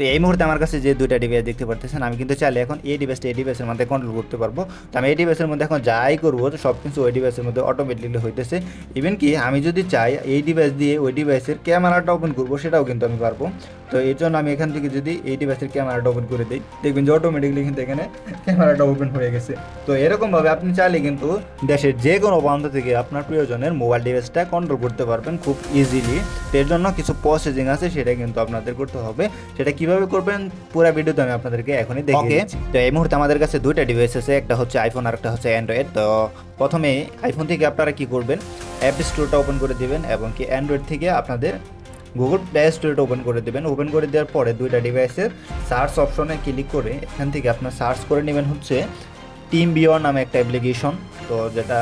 তো এই মুহূর্তে আমার কাছে যে দুইটা ডিভাইস দেখতে পারতেছেন, আমি কিন্তু চাইলে এখন এই ডিভাইসটা এই ডিভাইসের মধ্যে কন্ট্রোল করতে পারব। তো আমি এই ডিভাইসের মধ্যে এখন যাই করব সব কিছু ওই ডিভাইসের মধ্যে অটোমেটিকলি হইতেছে। ইভেন কি, আমি যদি চাই এই ডিভাইস দিয়ে ওই ডিভাইসের ক্যামেরাটা ওপেন করব, সেটাও কিন্তু আমি পারব। তো এর জন্য আমি এখান থেকে যদি এই ডিভাইসের ক্যামেরাটা ওপেন করে দিই দেখবেন যে অটোমেটিকলি কিন্তু এখানে ক্যামেরাটা ওপেন হয়ে গেছে। তো এরকমভাবে আপনি চাইলে কিন্তু দেশের যে কোনো প্রান্ত থেকে আপনার প্রিয়জনের মোবাইল ডিভাইসটা কন্ট্রোল করতে পারবেন খুব ইজিলি তো এর জন্য কিছু প্রসেসিং আছে সেটা কিন্তু আপনাদের করতে হবে। সেটা কীভাবে করবেন পুরো ভিডিওতে আমি আপনাদেরকে এখনই দেখে তো এই মুহূর্তে আমাদের কাছে দুইটা ডিভাইস আছে একটা হচ্ছে আইফোন আর একটা হচ্ছে অ্যান্ড্রয়েড তো প্রথমে আইফোন থেকে আপনারা কি করবেন অ্যাপ স্টোরটা ওপেন করে দিবেন এবং কি অ্যান্ড্রয়েড থেকে আপনাদের গুগল প্লে স্টোরটা ওপেন করে দেবেন। ওপেন করে দেওয়ার পরে দুইটা ডিভাইসের সার্চ অপশনে ক্লিক করে এখান থেকে আপনার সার্চ করে নেবেন হচ্ছে টিম বিওয়ার নামে একটা অ্যাপ্লিকেশন তো যেটা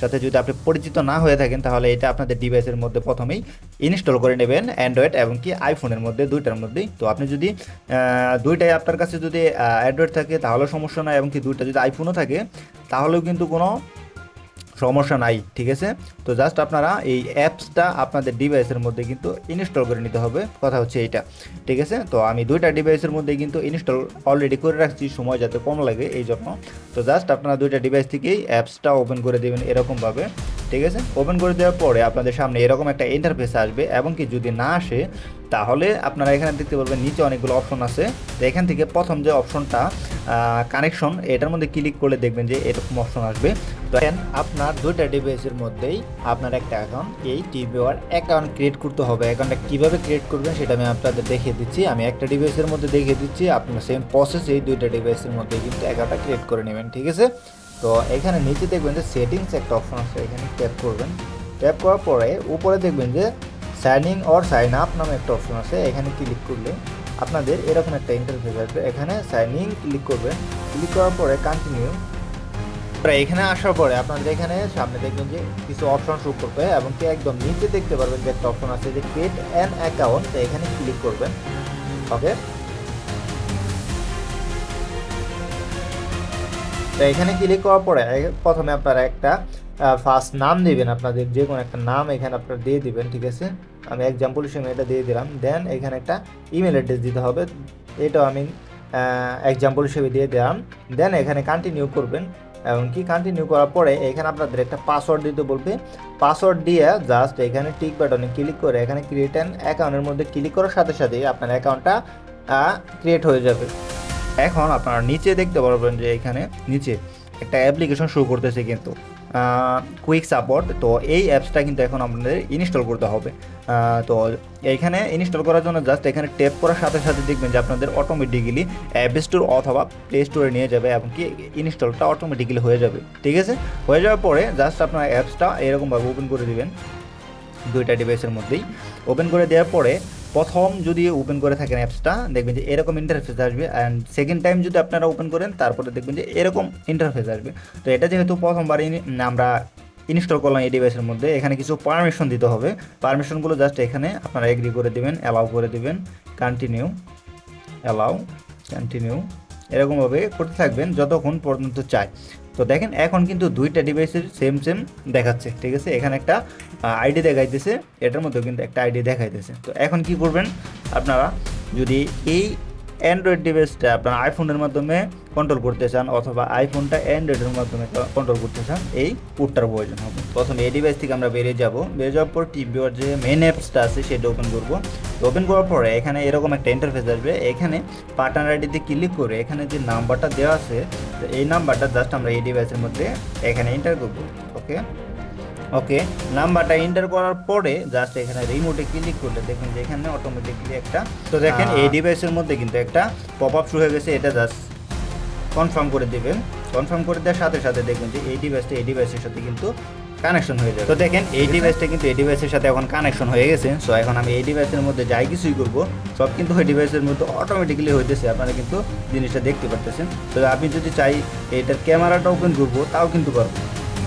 সাথে যদি আপনি পরিচিত না হয়ে থাকেন, তাহলে এটা আপনাদের ডিভাইসের মধ্যে প্রথমেই ইনস্টল করে নেবেন অ্যান্ড্রয়েড এবং কি আইফোনের মধ্যে, দুইটার মধ্যেই। তো আপনি যদি দুইটাই আপনার কাছে যদি অ্যান্ড্রয়েড থাকে, তাহলে সমস্যা নয় এবং কি দুইটা যদি আইফোনও থাকে, তাহলেও কিন্তু কোনো সমস্যা নাই, ঠিক আছে? তো জাস্ট আপনারা এই অ্যাপসটা আপনাদের ডিভাইসের মধ্যে কিন্তু ইনস্টল করে নিতে হবে। কথা হচ্ছে এইটা, ঠিক আছে? তো আমি দুইটা ডিভাইসের মধ্যে কিন্তু ইনস্টল অলরেডি করে রাখছি, সময় যাতে কম লাগে এই জন্য। তো জাস্ট আপনারা দুইটা ডিভাইস থেকেই অ্যাপসটা ওপেন করে দেবেন এরকমভাবে। ঠিক আছে? ওপেন করে দেওয়ার পরে আপনাদের সামনে এরকম একটা ইন্টারফেস আসবে এবং কি যদি না আসে, তাহলে আপনারা এখানে দেখতে পারবেন নিচে অনেকগুলো অপশন আছে। তো এখান থেকে প্রথম যে অপশনটা কানেকশন এটার মধ্যে ক্লিক করলে দেখবেন যে এরকম অপশন আসবে। তো এখন আপনার দুইটা ডিভাইসের মধ্যেই আপনার একটা অ্যাকাউন্ট এই টিভিওয়ার অ্যাকাউন্ট ক্রিয়েট করতে হবে। অ্যাকাউন্টটা কীভাবে ক্রিয়েট করবেন সেটা আমি আপনাদের দেখিয়ে দিচ্ছি। আমি একটা ডিভাইসের মধ্যে দেখিয়ে দিচ্ছি, আপনার সেম প্রসেস এই দুইটা ডিভাইসের মধ্যে কিন্তু অ্যাকাউন্টটা ক্রিয়েট করে নেবেন, ঠিক আছে? তো এখানে নিচে দেখবেন যে সেটিংস একটা অপশন আছে, এখানে ট্যাপ করবেন। ট্যাপ করার পরে উপরে দেখবেন যে sign in or sign up নামে একটা অপশন আছে, এখানে ক্লিক করলে আপনাদের এরকম একটা ইন্টারফেস আসবে। এখানে সাইন ইন ক্লিক করবেন। ক্লিক করার পরে কন্টিনিউ এখানে আসার পরে আপনাদের এখানে সামনে দেখবেন যে কিছু অপশন শো করবে এবং কি একদম নিচে দেখতে পারবেন যে একটা অপশন আছে যে ক্রিয়েট অ্যান অ্যাকাউন্ট এখানে ক্লিক করবেন। ওকে তো এখানে ক্লিক করার পরে প্রথমে আপনারা একটা ফার্স্ট নাম দিবেন, আপনাদের যে কোনো একটা নাম এখানে আপনারা দিয়ে দিবেন, ঠিক আছে? আমি এক্সাম্পল হিসেবে এটা দিয়ে দিলাম। দেন এখানে একটা ইমেল অ্যাড্রেস দিতে হবে। এটাও আমি এক্সাম্পল হিসেবে দিয়ে দিলাম। দেন এখানে কন্টিনিউ করবেন। এবং কি কন্টিনিউ করার পরে, এখানে আপনাদের একটা পাসওয়ার্ড দিতে বলবে। পাসওয়ার্ড দিয়ে জাস্ট এখানে টিক বাটনে ক্লিক করে, এখানে ক্রিয়েট অ্যান অ্যাকাউন্টের মধ্যে ক্লিক করার সাথে সাথেই আপনার অ্যাকাউন্টটা ক্রিয়েট হয়ে যাবে। এখন আপনারা নিচে দেখতে পারবেন যে এখানে নিচে একটা অ্যাপ্লিকেশন শুরু করতেছে কিন্তু কুইক সাপোর্ট তো এই অ্যাপসটা কিন্তু এখন আপনাদের ইনস্টল করতে হবে। তো এইখানে ইনস্টল করার জন্য জাস্ট এখানে ট্যাপ করার সাথে সাথে দেখবেন যে আপনাদের অটোমেটিক্যালি অ্যাপ স্টোর অথবা প্লে স্টোরে নিয়ে যাবে এবং কি ইনস্টলটা অটোমেটিক্যালি হয়ে যাবে। ঠিক আছে? হয়ে যাওয়ার পরে জাস্ট আপনার অ্যাপসটা এরকমভাবে ওপেন করে দিবেন। দুইটা ডিভাইসের মধ্যেই। ওপেন করে দেওয়ার পরে প্রথম যদি ওপেন করে থাকেন অ্যাপসটা দেখবেন যে এরকম ইন্টারফেস আসবে অ্যান্ড সেকেন্ড টাইম যদি আপনারা ওপেন করেন, তারপরে দেখবেন যে এরকম ইন্টারফেস আসবে। তো এটা যেহেতু প্রথমবার আমরা ইনস্টল করলাম এই ডিভাইসের মধ্যে, এখানে কিছু পারমিশন দিতে হবে। পারমিশনগুলো জাস্ট এখানে আপনারা এগ্রি করে দিবেন অ্যালাউ করে দেবেন কন্টিনিউ অ্যালাউ কন্টিনিউ এরকমভাবে করতে থাকবেন যতক্ষণ পর্যন্ত চায় তো দেখেন, এখন কিন্তু দুইটা ডিভাইসের সেম সেম দেখাচ্ছে, ঠিক আছে? এখানে একটা আইডি দেখাইতেছে, এটার মধ্যেও কিন্তু একটা আইডি দেখাইতেছে। তো এখন কি করবেন আপনারা, যদি এই অ্যান্ড্রয়েড ডিভাইসটা আপনার আইফোনের মাধ্যমে কন্ট্রোল করতে চান অথবা আইফোনটা অ্যান্ড্রয়েডের মাধ্যমে কন্ট্রোল করতে চান, এই পুটটার প্রয়োজন হবে। প্রথমে এই ডিভাইস থেকে আমরা বেরিয়ে যাব। বেরিয়ে যাওয়ার পর টিভিওর যে মেন অ্যাপসটা আছে, সেটা ওপেন করব। ওপেন করার পরে এখানে এরকম একটা ইন্টারফেস আসবে। এখানে পার্টনার আইডিতে ক্লিক করে এখানে যে নাম্বারটা দেওয়া আছে, এই নাম্বারটা জাস্ট আমরা এই ডিভাইসের মধ্যে এখানে এন্টার করব। ওকে ওকে নাম্বারটা এন্টার করার পরে জাস্ট এখানে রিমোটে ক্লিক করলে দেখবেন যে এখানে অটোমেটিকলি একটা তো দেখেন এই ডিভাইসের মধ্যে কিন্তু একটা পপ আপ শুরু হয়ে গেছে এটা জাস্ট কনফার্ম করে দিবেন। কনফার্ম করে দেওয়ার সাথে সাথে দেখবেন যে এই ডিভাইসটা এই ডিভাইসের সাথে কিন্তু কানেকশন হয়ে যাবে। তো দেখেন এই ডিভাইসটা কিন্তু এই ডিভাইসের সাথে এখন কানেকশন হয়ে গেছে। সো এখন আমি এই ডিভাইসের মধ্যে যাই কিছুই করব সব কিন্তু ওই ডিভাইসের মধ্যে অটোমেটিক্যালি হইতেছে আপনারা কিন্তু জিনিসটা দেখতে পারতেছেন। তো আপনি যদি চাই এটার ক্যামেরাটা ওপেন করব তাও কিন্তু পারব।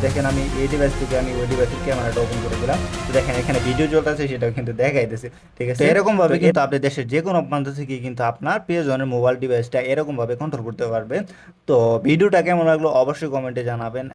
দেখেন আমি এই ডিভাইস থেকে আমি ওই ডিভাইসের ক্যামেরাটা ওপেন করে দিলাম। তো দেখেন এখানে ভিডিও চলতেছে সেটাও কিন্তু দেখাইতেছে। ঠিক আছে? এরকম ভাবে কিন্তু আপনি দেশের যে কোনো প্রান্ত থেকে কিন্তু আপনার প্রিয়জনের মোবাইল ডিভাইসটা এরকম ভাবে কন্ট্রোল করতে পারবেন। তো ভিডিওটা কেমন লাগল অবশ্যই কমেন্টে জানাবেন।